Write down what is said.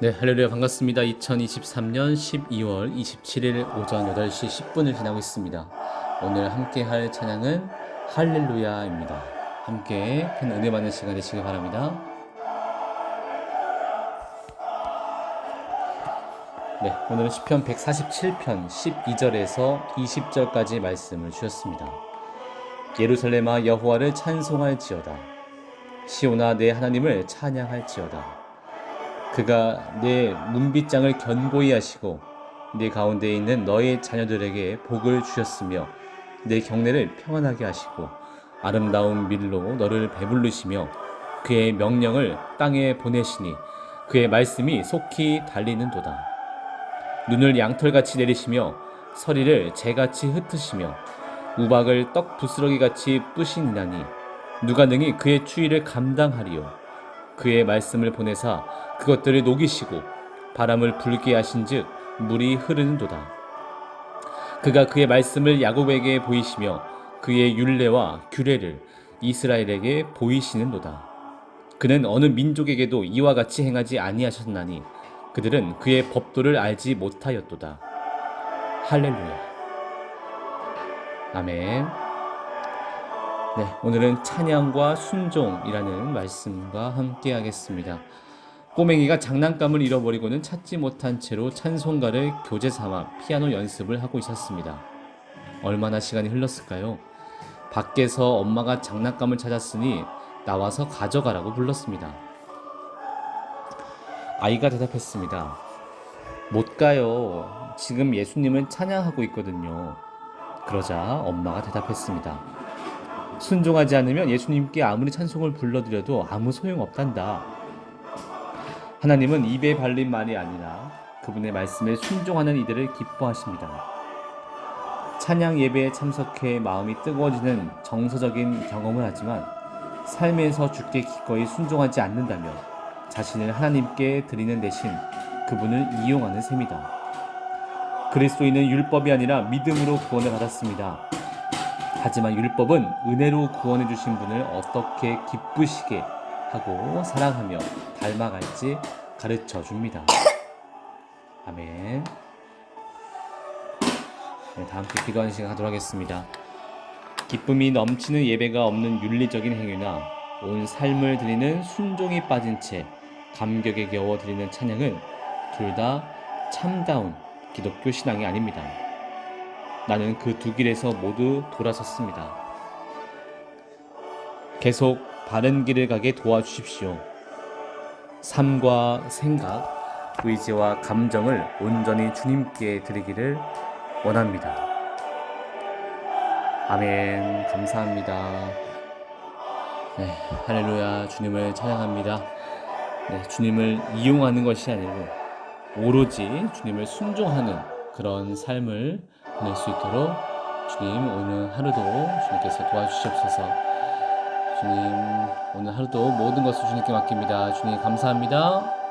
네, 할렐루야 반갑습니다. 2023년 12월 27일 오전 8시 10분을 지나고 있습니다. 오늘 함께 할 찬양은 할렐루야입니다. 함께 큰 은혜 받는 시간 되시길 바랍니다. 네, 오늘은 시편 147편 12절에서 20절까지 말씀을 주셨습니다. 예루살렘아 여호와를 찬송할지어다. 시온아 내 하나님을 찬양할지어다. 그가 내 문빗장을 견고히 하시고 내 가운데 있는 너의 자녀들에게 복을 주셨으며 내 경내를 평안하게 하시고 아름다운 밀로 너를 배불르시며 그의 명령을 땅에 보내시니 그의 말씀이 속히 달리는도다. 눈을 양털같이 내리시며 서리를 재같이 흩으시며 우박을 떡 부스러기같이 뿌시니나니 누가 능히 그의 추위를 감당하리요 그의 말씀을 보내사 그것들을 녹이시고 바람을 불게 하신즉 물이 흐르는도다. 그가 그의 말씀을 야곱에게 보이시며 그의 율례와 규례를 이스라엘에게 보이시는도다. 그는 어느 민족에게도 이와 같이 행하지 아니하셨나니 그들은 그의 법도를 알지 못하였도다. 할렐루야. 아멘. 네, 오늘은 찬양과 순종이라는 말씀과 함께 하겠습니다. 꼬맹이가 장난감을 잃어버리고는 찾지 못한 채로 찬송가를 교재 삼아 피아노 연습을 하고 있었습니다. 얼마나 시간이 흘렀을까요? 밖에서 엄마가 장난감을 찾았으니 나와서 가져가라고 불렀습니다. 아이가 대답했습니다. 못 가요. 지금 예수님을 찬양하고 있거든요. 그러자 엄마가 대답했습니다. 순종하지 않으면 예수님께 아무리 찬송을 불러드려도 아무 소용 없단다. 하나님은 입에 발린 말이 아니라 그분의 말씀에 순종하는 이들을 기뻐하십니다. 찬양 예배에 참석해 마음이 뜨거워지는 정서적인 경험을 하지만 삶에서 주께 기꺼이 순종하지 않는다면 자신을 하나님께 드리는 대신 그분을 이용하는 셈이다. 그리스도인은 율법이 아니라 믿음으로 구원을 받았습니다. 하지만 율법은 은혜로 구원해 주신 분을 어떻게 기쁘시게 하고 사랑하며 닮아갈지 가르쳐 줍니다. 아멘. 네, 다 함께 기도하는 시간 하도록 하겠습니다. 기쁨이 넘치는 예배가 없는 윤리적인 행위나 온 삶을 드리는 순종이 빠진 채 감격에 겨워 드리는 찬양은 둘 다 참다운 기독교 신앙이 아닙니다. 나는 그 두 길에서 모두 돌아섰습니다. 계속 바른 길을 가게 도와주십시오. 삶과 생각, 의지와 감정을 온전히 주님께 드리기를 원합니다. 아멘. 감사합니다. 네, 할렐루야. 주님을 찬양합니다. 네, 주님을 이용하는 것이 아니고 오로지 주님을 순종하는 그런 삶을 보낼 수 있도록 주님 오늘 하루도 주님께서 도와주시옵소서. 주님 오늘 하루도 모든 것을 주님께 맡깁니다. 주님 감사합니다.